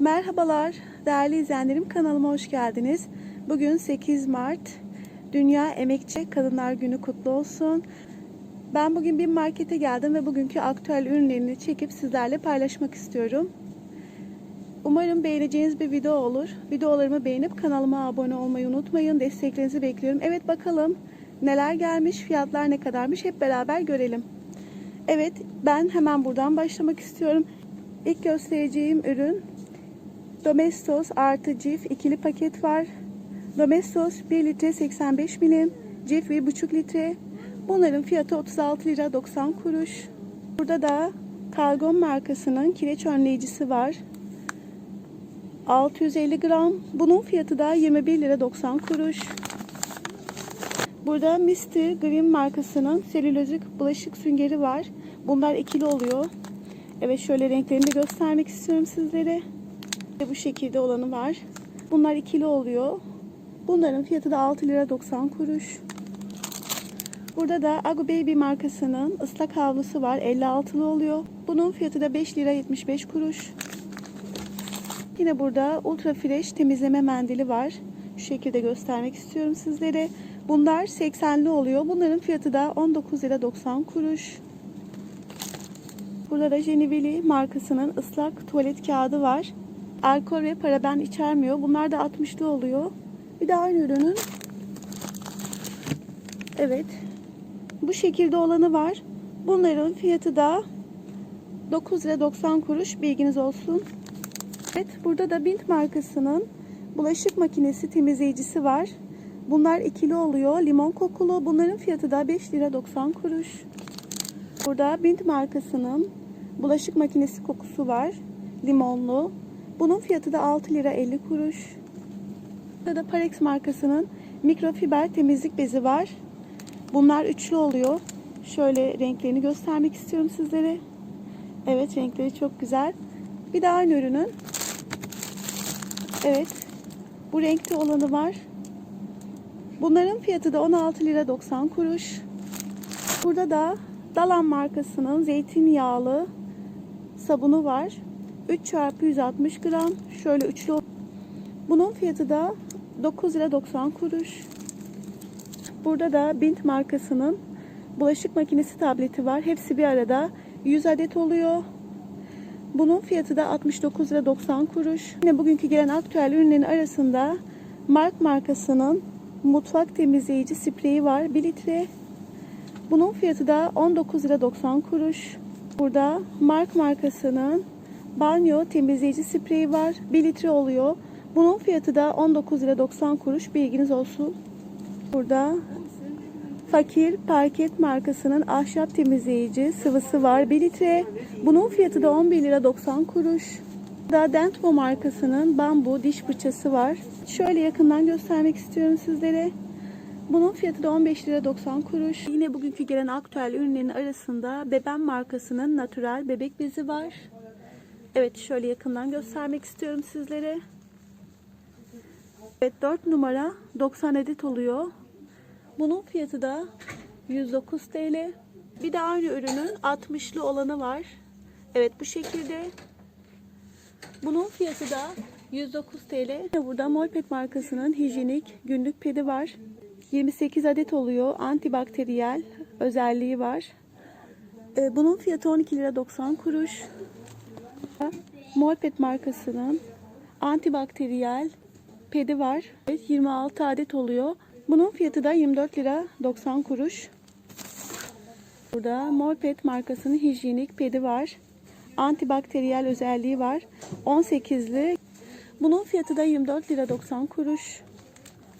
Merhabalar değerli izleyenlerim kanalıma hoş geldiniz. Bugün 8 Mart Dünya Emekçi Kadınlar Günü kutlu olsun. Ben bugün bir markete geldim ve bugünkü aktüel ürünlerini çekip sizlerle paylaşmak istiyorum. Umarım beğeneceğiniz bir video olur. Videolarımı beğenip kanalıma abone olmayı unutmayın. Desteklerinizi bekliyorum. Evet bakalım neler gelmiş, fiyatlar ne kadarmış hep beraber görelim. Evet ben hemen buradan başlamak istiyorum. İlk göstereceğim ürün Domestos artı Cif ikili paket var. Domestos 1 litre 85 milim, Cif 1,5 litre. Bunların fiyatı 36 lira 90 kuruş. Burada da Kalgon markasının kireç önleyicisi var. 650 gram. Bunun fiyatı da 21 lira 90 kuruş. Burada Mr. Green markasının selülozik bulaşık süngeri var. Bunlar ikili oluyor. Evet şöyle renklerini de göstermek istiyorum sizlere. Bu şekilde olanı var. Bunlar ikili oluyor. Bunların fiyatı da 6 lira 90 kuruş. Burada da Agu Baby markasının ıslak havlusu var. 56'lı oluyor. Bunun fiyatı da 5 lira 75 kuruş. Yine burada Ultra Fresh temizleme mendili var. Şu şekilde göstermek istiyorum sizlere. Bunlar 80'li oluyor. Bunların fiyatı da 19 lira 90 kuruş. Burada da Jenivili markasının ıslak tuvalet kağıdı var. Alkol ve paraben içermiyor. Bunlar da 60'lı oluyor. Bir de aynı ürünün Evet. Bu şekilde olanı var. Bunların fiyatı da 9 lira 90 kuruş. Bilginiz olsun. Evet, burada da Bint markasının bulaşık makinesi temizleyicisi var. Bunlar ikili oluyor. Limon kokulu. Bunların fiyatı da 5 lira 90 kuruş. Burada Bint markasının bulaşık makinesi kokusu var. Limonlu. Bunun fiyatı da 6 lira 50 kuruş. Burada da Parex markasının mikrofiber temizlik bezi var. Bunlar üçlü oluyor. Şöyle renklerini göstermek istiyorum sizlere. Evet renkleri çok güzel. Bir de aynı ürünün Evet. Bu renkte olanı var. Bunların fiyatı da 16 lira 90 kuruş. Burada da Dalan markasının zeytinyağlı sabunu var. 3 çarpı 160 gram. Şöyle üçlü. Bunun fiyatı da 9 lira 90 kuruş. Burada da Bint markasının bulaşık makinesi tableti var. Hepsi bir arada 100 adet oluyor. Bunun fiyatı da 69 lira 90 kuruş. Yine bugünkü gelen aktüel ürünlerin arasında Mark markasının mutfak temizleyici spreyi var. 1 litre. Bunun fiyatı da 19 lira 90 kuruş. Burada Mark markasının banyo temizleyici spreyi var. 1 litre oluyor. Bunun fiyatı da 19 lira 90 kuruş. Bilginiz olsun. Burada Fakir Parket markasının ahşap temizleyici sıvısı var. 1 litre. Bunun fiyatı da 11 lira 90 kuruş. Da Dentmo markasının bambu diş fırçası var. Şöyle yakından göstermek istiyorum sizlere. Bunun fiyatı da 15 lira 90 kuruş. Yine bugünkü gelen aktüel ürünlerin arasında Beben markasının natural bebek bezi var. Evet şöyle yakından göstermek istiyorum sizlere. Evet 4 numara 90 adet oluyor. Bunun fiyatı da 109 TL. Bir de aynı ürünün 60'lı olanı var. Evet bu şekilde. Bunun fiyatı da 109 TL. Burada Molpet markasının hijyenik günlük pedi var. 28 adet oluyor. Antibakteriyel özelliği var. Ee, Bunun fiyatı 12 lira 90 kuruş. Molpet markasının antibakteriyel pedi var. Evet, 26 adet oluyor. Bunun fiyatı da 24 lira 90 kuruş. Burada Molpet markasının hijyenik pedi var. Antibakteriyel özelliği var. 18'li. Bunun fiyatı da 24 lira 90 kuruş.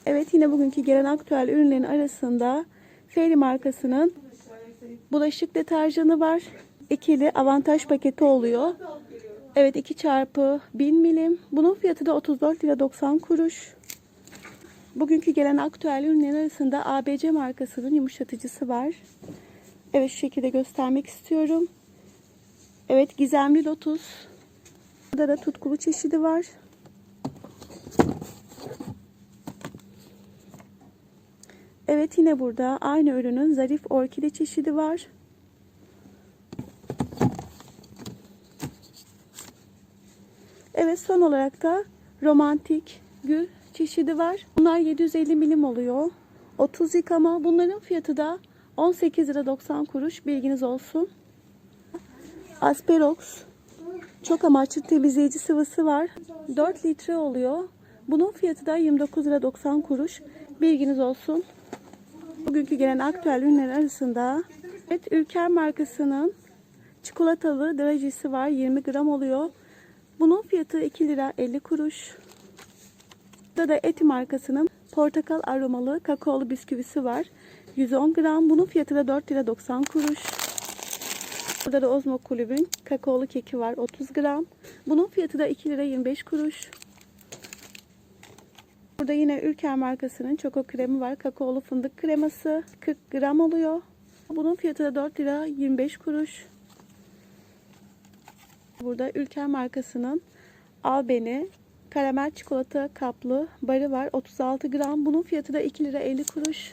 Evet yine bugünkü gelen aktüel ürünlerin arasında Fairy markasının bulaşık deterjanı var. İkili avantaj paketi oluyor. Evet 2 çarpı 1000 milim. Bunun fiyatı da 34 lira 90 kuruş. Bugünkü gelen aktüel ürünlerin arasında ABC markasının yumuşatıcısı var. Evet şu şekilde göstermek istiyorum. Evet gizemli lotus. Burada da tutkulu çeşidi var. Evet yine burada aynı ürünün zarif orkide çeşidi var. Evet son olarak da romantik gül çeşidi var. Bunlar 750 milim oluyor. 30 yıkama. Bunların fiyatı da 18 lira 90 kuruş. Bilginiz olsun. Asperox çok amaçlı temizleyici sıvısı var. 4 litre oluyor. Bunun fiyatı da 29 lira 90 kuruş. Bilginiz olsun. Bugünkü gelen aktüel ürünler arasında evet, Ülker markasının çikolatalı drajisi var. 20 gram oluyor. Bunun fiyatı 2 lira 50 kuruş. Burada da Eti markasının portakal aromalı kakaolu bisküvisi var. 110 gram. Bunun fiyatı da 4 lira 90 kuruş. Burada da Ozmo Kulübün kakaolu keki var. 30 gram. Bunun fiyatı da 2 lira 25 kuruş. Burada yine Ülker markasının çoko kremi var. Kakaolu fındık kreması 40 gram oluyor. Bunun fiyatı da 4 lira 25 kuruş. Burada Ülker markasının Al Beni karamel çikolata kaplı barı var. 36 gram. Bunun fiyatı da 2 lira 50 kuruş.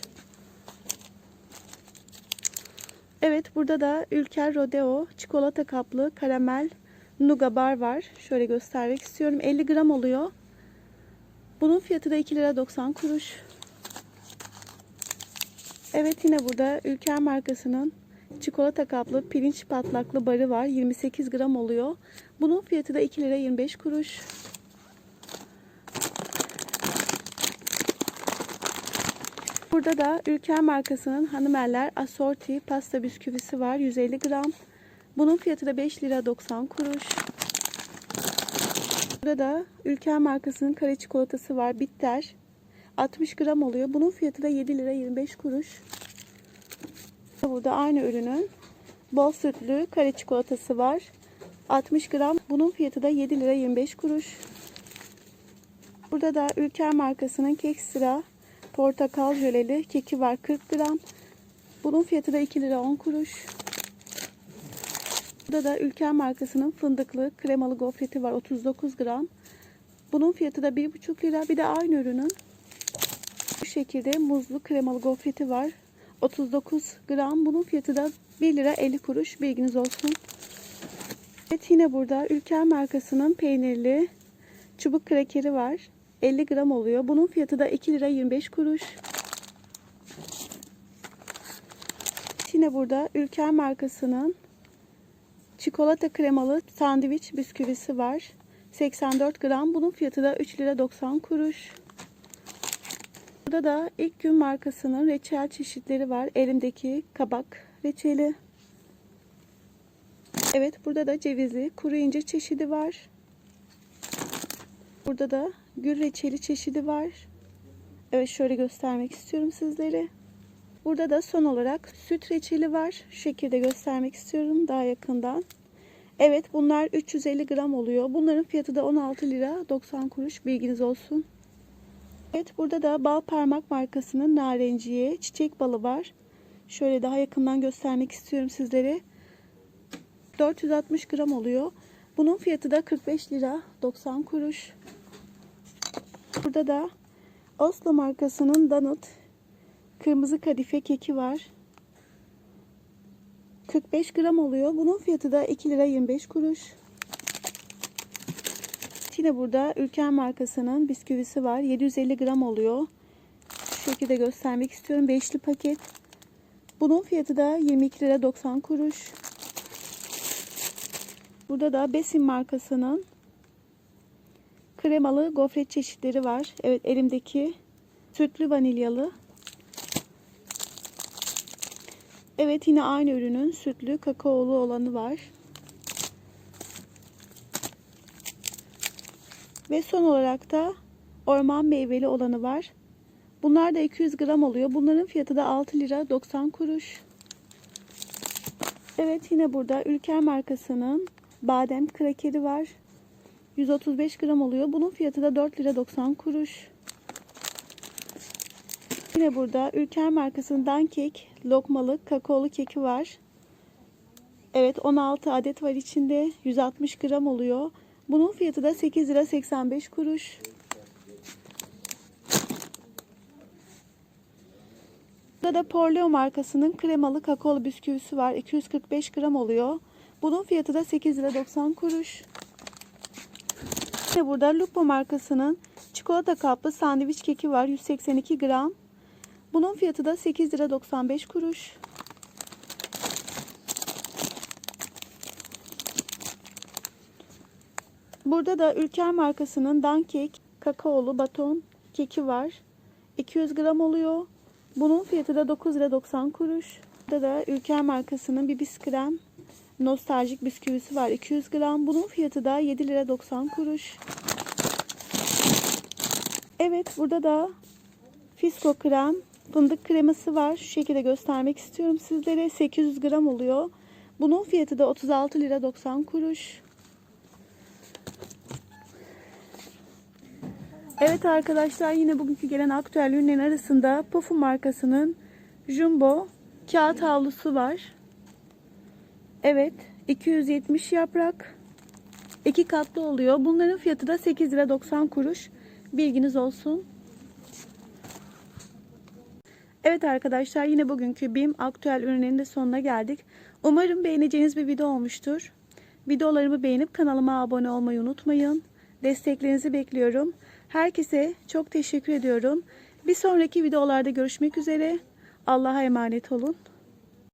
Evet burada da Ülker Rodeo çikolata kaplı karamel Nuga bar var. Şöyle göstermek istiyorum. 50 gram oluyor. Bunun fiyatı da 2 lira 90 kuruş. Evet yine burada Ülker markasının çikolata kaplı pirinç patlaklı barı var. 28 gram oluyor. Bunun fiyatı da 2 lira 25 kuruş. Burada da Ülker markasının Hanımeller Assorti pasta bisküvisi var. 150 gram. Bunun fiyatı da 5 lira 90 kuruş. Burada da Ülker markasının kare çikolatası var. Bitter. 60 gram oluyor. Bunun fiyatı da 7 lira 25 kuruş. Burada aynı ürünün bol sütlü kare çikolatası var. 60 gram. Bunun fiyatı da 7 lira 25 kuruş. Burada da Ülker markasının kek sıra portakal jöleli keki var 40 gram. Bunun fiyatı da 2 lira 10 kuruş. Burada da Ülker markasının fındıklı kremalı gofreti var 39 gram. Bunun fiyatı da 1,5 lira. Bir de aynı ürünün bu şekilde muzlu kremalı gofreti var. 39 gram. Bunun fiyatı da 1 lira 50 kuruş. Bilginiz olsun. Evet yine burada Ülker markasının peynirli çubuk krekeri var. 50 gram oluyor. Bunun fiyatı da 2 lira 25 kuruş. Yine burada Ülker markasının çikolata kremalı sandviç bisküvisi var. 84 gram. Bunun fiyatı da 3 lira 90 kuruş. Burada da ilk gün markasının reçel çeşitleri var. Elimdeki kabak reçeli. Evet burada da cevizli kuru incir çeşidi var. Burada da gül reçeli çeşidi var. Evet şöyle göstermek istiyorum sizlere. Burada da son olarak süt reçeli var. Şu şekilde göstermek istiyorum daha yakından. Evet bunlar 350 gram oluyor. Bunların fiyatı da 16 lira 90 kuruş. Bilginiz olsun. Evet burada da bal parmak markasının narenciye çiçek balı var. Şöyle daha yakından göstermek istiyorum sizlere. 460 gram oluyor. Bunun fiyatı da 45 lira 90 kuruş. Burada da Oslo markasının Donut kırmızı kadife keki var. 45 gram oluyor. Bunun fiyatı da 2 lira 25 kuruş. Yine burada Ülker markasının bisküvisi var. 750 gram oluyor. Şu şekilde göstermek istiyorum. Beşli paket. Bunun fiyatı da 22 lira 90 kuruş. Burada da Besin markasının kremalı gofret çeşitleri var. Evet elimdeki sütlü vanilyalı. Evet yine aynı ürünün sütlü kakaolu olanı var. Ve son olarak da orman meyveli olanı var. Bunlar da 200 gram oluyor. Bunların fiyatı da 6 lira 90 kuruş. Evet yine burada Ülker markasının badem krakeri var. 135 gram oluyor. Bunun fiyatı da 4 lira 90 kuruş. Yine burada Ülker markasının Dankek lokmalı kakaolu keki var. Evet 16 adet var içinde. 160 gram oluyor. Bunun fiyatı da 8 lira 85 kuruş. Burada da Porleo markasının kremalı kakaolu bisküvisi var. 245 gram oluyor. Bunun fiyatı da 8 lira 90 kuruş. Ve burada Lupo markasının çikolata kaplı sandviç keki var. 182 gram. Bunun fiyatı da 8 lira 95 kuruş. Burada da Ülker markasının Dankek kakaolu baton keki var. 200 gram oluyor. Bunun fiyatı da 9 lira 90 kuruş. Burada da Ülker markasının bir biskrem nostaljik bisküvisi var. 200 gram. Bunun fiyatı da 7 lira 90 kuruş. Evet burada da Fisko krem fındık kreması var. Şu şekilde göstermek istiyorum sizlere. 800 gram oluyor. Bunun fiyatı da 36 lira 90 kuruş. Evet arkadaşlar yine bugünkü gelen aktüel ürünlerin arasında Pofu markasının Jumbo kağıt havlusu var. Evet 270 yaprak. iki katlı oluyor. Bunların fiyatı da 8 lira 90 kuruş. Bilginiz olsun. Evet arkadaşlar yine bugünkü BİM aktüel ürünlerinin de sonuna geldik. Umarım beğeneceğiniz bir video olmuştur. Videolarımı beğenip kanalıma abone olmayı unutmayın. Desteklerinizi bekliyorum. Herkese çok teşekkür ediyorum. Bir sonraki videolarda görüşmek üzere. Allah'a emanet olun.